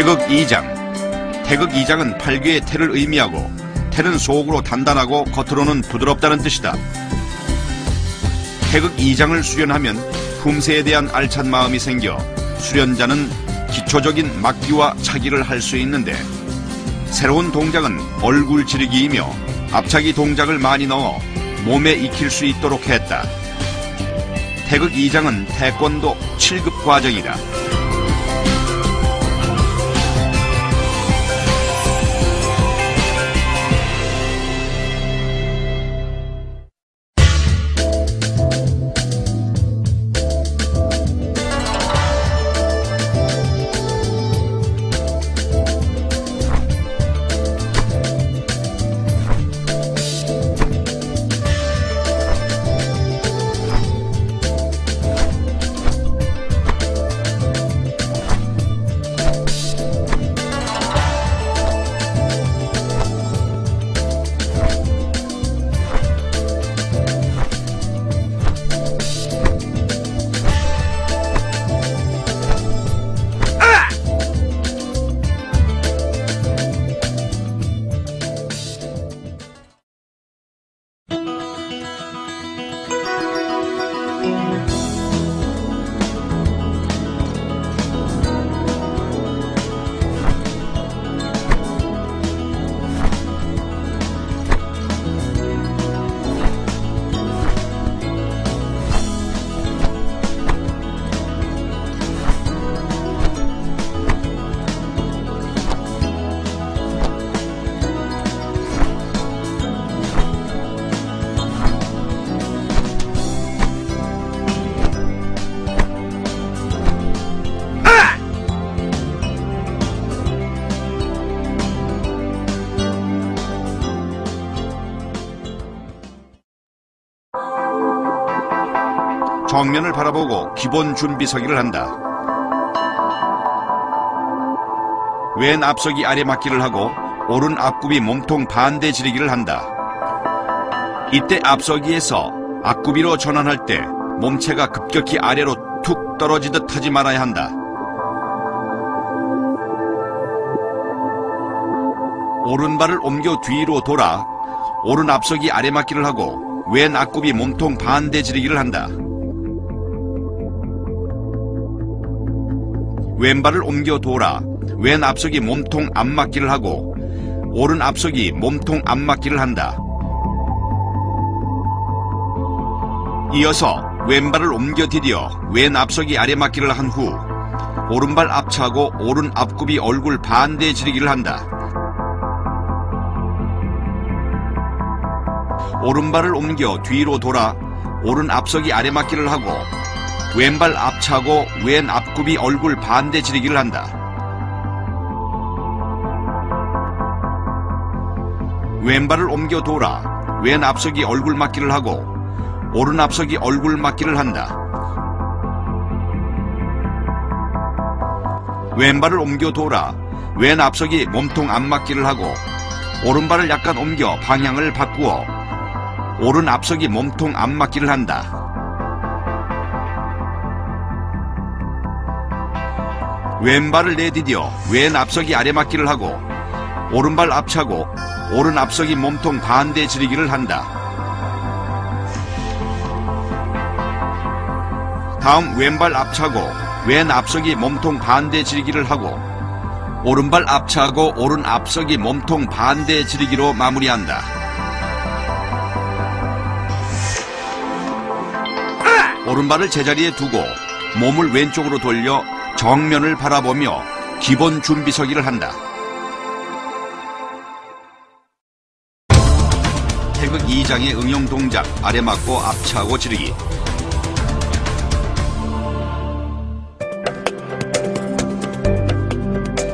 태극 2장. 태극 2장은 팔귀의 태를 의미하고 태는 속으로 단단하고 겉으로는 부드럽다는 뜻이다. 태극 2장을 수련하면 품새에 대한 알찬 마음이 생겨 수련자는 기초적인 막기와 차기를 할 수 있는데 새로운 동작은 얼굴 지르기이며 앞차기 동작을 많이 넣어 몸에 익힐 수 있도록 했다. 태극 2장은 태권도 7급 과정이다. 정면을 바라보고 기본 준비 서기를 한다. 왼 앞서기 아래 맞기를 하고 오른 앞굽이 몸통 반대 지르기를 한다. 이때 앞서기에서 앞굽이로 전환할 때 몸체가 급격히 아래로 툭 떨어지듯 하지 말아야 한다. 오른발을 옮겨 뒤로 돌아 오른 앞서기 아래 맞기를 하고 왼 앞굽이 몸통 반대 지르기를 한다. 왼발을 옮겨 돌아 왼 앞서기 몸통 앞맞기를 하고 오른 앞서기 몸통 앞맞기를 한다. 이어서 왼발을 옮겨 디뎌 왼 앞서기 아래 맞기를 한 후 오른발 앞차고 오른 앞굽이 얼굴 반대 지르기를 한다. 오른발을 옮겨 뒤로 돌아 오른 앞서기 아래 맞기를 하고 왼발 앞차고 왼 앞굽이 얼굴 반대 지르기를 한다. 왼발을 옮겨 돌아 왼 앞서기 얼굴 맞기를 하고 오른 앞서기 얼굴 맞기를 한다. 왼발을 옮겨 돌아 왼 앞서기 몸통 앞 맞기를 하고 오른발을 약간 옮겨 방향을 바꾸어 오른 앞서기 몸통 앞 맞기를 한다. 왼발을 내디뎌 왼 앞서기 아래 맞기를 하고 오른발 앞차고 오른 앞서기 몸통 반대 지르기를 한다. 다음 왼발 앞차고 왼 앞서기 몸통 반대 지르기를 하고 오른발 앞차고 오른 앞서기 몸통 반대 지르기로 마무리한다. 오른발을 제자리에 두고 몸을 왼쪽으로 돌려 정면을 바라보며 기본 준비 서기를 한다. 태극 2장의 응용 동작 아래 맞고 앞차고 지르기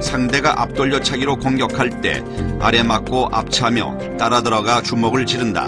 상대가 앞돌려 차기로 공격할 때 아래 맞고 앞차며 따라 들어가 주먹을 지른다.